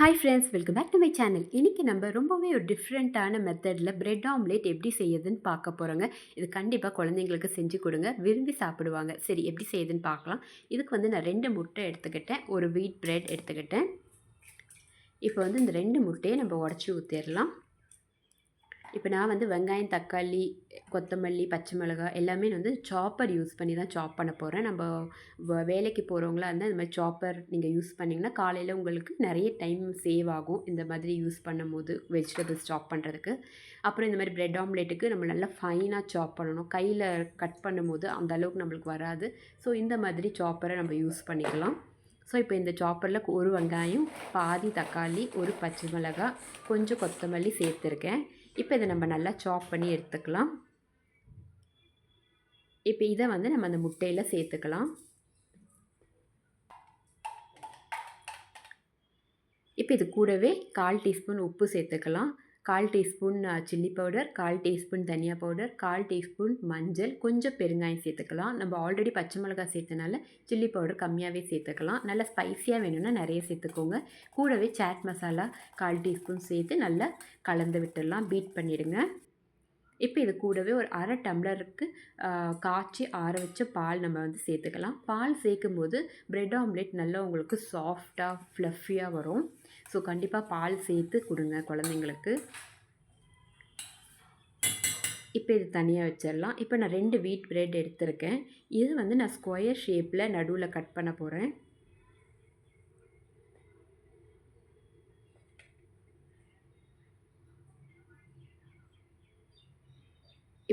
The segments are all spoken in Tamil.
Hi friends welcome back to my channel இன்றைக்கி நம்ம ரொம்பவே ஒரு டிஃப்ரெண்ட்டான மெத்தடில் பிரெட் ஆம்லேட் எப்படி செய்யுதுன்னு பார்க்க போகிறோங்க இது கண்டிப்பாக குழந்தைங்களுக்கு செஞ்சு கொடுங்க. விரும்பி சாப்பிடுவாங்க. சரி எப்படி செய்யுதுன்னு பார்க்கலாம். இதுக்கு வந்து நான் ரெண்டு முட்டை எடுத்துக்கிட்டேன். ஒரு வீட் பிரெட் எடுத்துக்கிட்டேன். இப்போ வந்து இந்த ரெண்டு முட்டையை நம்ம உடச்சி ஊற்றிடலாம் இப்போ நான் வந்து வெங்காயம் தக்காளி கொத்தமல்லி பச்சை மிளகாய் எல்லாமே வந்து சாப்பர் யூஸ் பண்ணி தான் சாப் பண்ண போகிறேன் நம்ம வ- வேலைக்கு போகிறவங்களா இருந்தால் இந்த மாதிரி சாப்பர் நீங்கள் யூஸ் பண்ணிங்கன்னா காலையில் உங்களுக்கு நிறைய டைம் சேவ் ஆகும் இந்த மாதிரி யூஸ் பண்ணும்போது வெஜிடபிள்ஸ் சாப் பண்ணுறதுக்கு அப்புறம் இந்த மாதிரி ப்ரெட் ஆம்லேட்டுக்கு நம்ம நல்லா ஃபைனாக சாப் பண்ணணும். கையில் கட் பண்ணும்போது அந்த அளவுக்கு நம்மளுக்கு வராது. ஸோ இந்த மாதிரி சாப்பரை நம்ம யூஸ் பண்ணிக்கலாம். ஸோ இப்போ இந்த சாப்பரில் ஒரு வெங்காயம் பாதி தக்காளி ஒரு பச்சை மிளகாய் கொஞ்சம் கொத்தமல்லி சேர்த்துருக்கேன். இப்போ இதை நம்ம நல்லா சாப் பண்ணி எடுத்துக்கலாம். இப்போ இதை வந்து நம்ம அந்த முட்டையில் சேர்த்துக்கலாம். இப்போ இது கூடவே கால் டீஸ்பூன் உப்பு சேர்த்துக்கலாம். கால் டீஸ்பூன் சில்லி பவுடர் கால் டீஸ்பூன் தனியா பவுடர் கால் டீஸ்பூன் மஞ்சள் கொஞ்சம் பெருங்காயம் சேர்த்துக்கலாம். நம்ம ஆல்ரெடி பச்சை மிளகாய் சேர்த்தனால சில்லி பவுடர் கம்மியாகவே சேர்த்துக்கலாம். நல்லா ஸ்பைஸியாக வேணும்னா நிறைய சேர்த்துக்கோங்க. கூடவே சாட் மசாலா கால் டீஸ்பூன் சேர்த்து நல்லா கலந்து விட்டுடலாம். பீட் பண்ணிவிடுங்க இப்போ இது கூடவே ஒரு அரை டம்ளருக்கு காய்ச்சி ஆற வச்ச பால் நம்ம வந்து சேர்த்துக்கலாம். பால் சேர்க்கும் போது ப்ரெட் ஆம்லேட் நல்லா உங்களுக்கு சாஃப்டாக ஃப்ளஃபியாக வரும். ஸோ கண்டிப்பாக பால் சேர்த்து கொடுங்க குழந்தைங்களுக்கு. இப்போ இது தனியாக வச்சிடலாம். இப்போ நான் ரெண்டு வீட் பிரெட் எடுத்திருக்கேன். இது வந்து நான் ஸ்கொயர் ஷேப்பில் நடுவில் கட் பண்ண போகிறேன்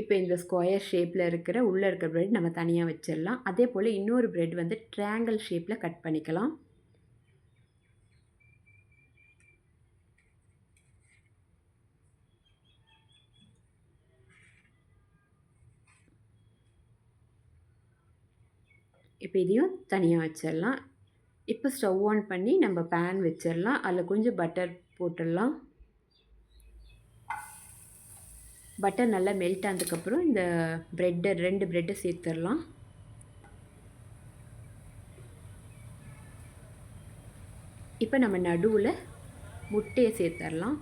இப்போ இந்த ஸ்கொயர் ஷேப்பில் இருக்கிற உள்ளே இருக்கிற ப்ரெட் நம்ம தனியாக வச்சிடலாம். அதே போல் இன்னொரு பிரெட் வந்து ட்ரையாங்கிள் ஷேப்பில் கட் பண்ணிக்கலாம். இப்போ இதையும் தனியாக வச்சிடலாம். இப்போ ஸ்டவ் ஆன் பண்ணி நம்ம பேன் வச்சிடலாம். அதில் கொஞ்சம் பட்டர் போட்டுடலாம். பட்டர் நல்லா மெல்ட் ஆனதுக்கப்புறம் இந்த ப்ரெட்டை ரெண்டு ப்ரெட்டை சேர்த்துடலாம். இப்போ நம்ம நடுவில் முட்டையை சேர்த்துடலாம்.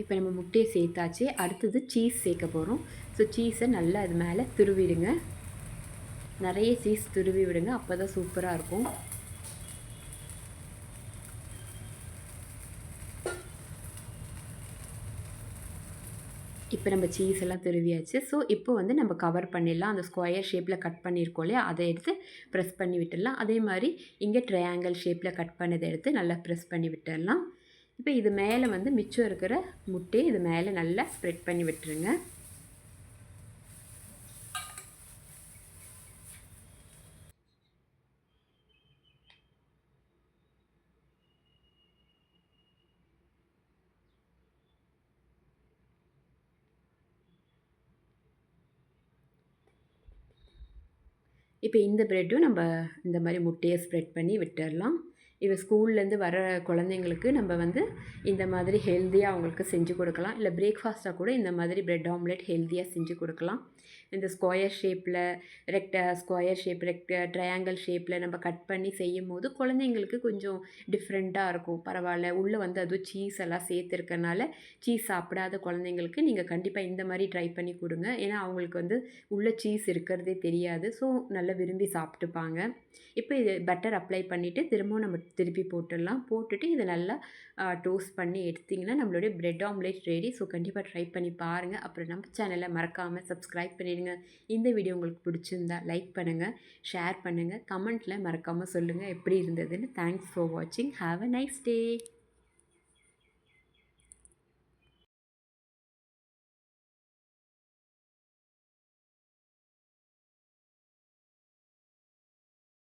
இப்போ நம்ம முட்டையை சேர்த்தாச்சு. அடுத்தது சீஸ் சேர்க்க போகிறோம் ஸோ சீஸை நல்லா அது மேலே துருவிடுங்க. நிறைய சீஸ் துருவி விடுங்க. அப்போ தான் சூப்பராக இருக்கும். இப்போ நம்ம சீஸ் எல்லாம் துருவியாச்சு. ஸோ இப்போ வந்து நம்ம கவர் பண்ணிடலாம். அந்த ஸ்கொயர் ஷேப்பில் கட் பண்ணியிருக்கோம் இல்லையா? அதை எடுத்து ப்ரெஸ் பண்ணி விட்டுடலாம். அதே மாதிரி இங்கே ட்ரையாங்கிள் ஷேப்பில் கட் பண்ணதை எடுத்து நல்லா ப்ரெஸ் பண்ணி விட்டுடலாம். இப்போ இது மேலே வந்து மிச்சம் இருக்கிற முட்டையை இது மேலே நல்லா ஸ்ப்ரெட் பண்ணி விட்டுருங்க. இப்போ இந்த ப்ரெட்டும் நம்ம இந்த மாதிரி முட்டையை ஸ்ப்ரெட் பண்ணி விட்டுடலாம் இப்போ ஸ்கூல்லேருந்து வர குழந்தைங்களுக்கு நம்ம வந்து இந்த மாதிரி ஹெல்த்தியாக அவங்களுக்கு செஞ்சு கொடுக்கலாம். இல்லை பிரேக்ஃபாஸ்ட்டாக கூட இந்த மாதிரி பிரெட் ஆம்லெட் ஹெல்த்தியாக செஞ்சு கொடுக்கலாம். இந்த ஸ்கொயர் ஷேப்பில் ரெக்ட ஸ்கொயர் ஷேப் ரெக்ட ட்ரையாங்கிள் ஷேப்பில் நம்ம கட் பண்ணி செய்யும் போது குழந்தைங்களுக்கு கொஞ்சம் டிஃப்ரெண்ட்டாக இருக்கும். பரவாயில்ல உள்ளே வந்து அதுவும் சீஸ் எல்லாம் சேர்த்துருக்கனால சீஸ் சாப்பிடாத குழந்தைங்களுக்கு நீங்கள் கண்டிப்பாக இந்த மாதிரி ட்ரை பண்ணி கொடுங்க. ஏன்னா அவங்களுக்கு வந்து உள்ளே சீஸ் இருக்கிறதே தெரியாது. ஸோ நல்லா விரும்பி சாப்பிட்டுப்பாங்க. இப்போ இது பட்டர் அப்ளை பண்ணிவிட்டு திரும்பவும் நம்ம திருப்பி போட்டுடலாம். போட்டுட்டு இதை நல்லா டோஸ்ட் பண்ணி எடுத்திங்கன்னா நம்மளுடைய ப்ரெட் ஆம்லேட் ரெடி ஸோ கண்டிப்பாக ட்ரை பண்ணி பாருங்கள் அப்புறம் நம்ம சேனலை மறக்காமல் சப்ஸ்கிரைப் பண்ணிடுங்க. இந்த வீடியோ உங்களுக்கு பிடிச்சிருந்தா லைக் பண்ணுங்கள் ஷேர் பண்ணுங்கள் கமெண்ட்டில் மறக்காமல் சொல்லுங்கள் எப்படி இருந்ததுன்னு. தேங்க்ஸ் ஃபார் வாட்சிங் ஹாவ் அ நைஸ் டே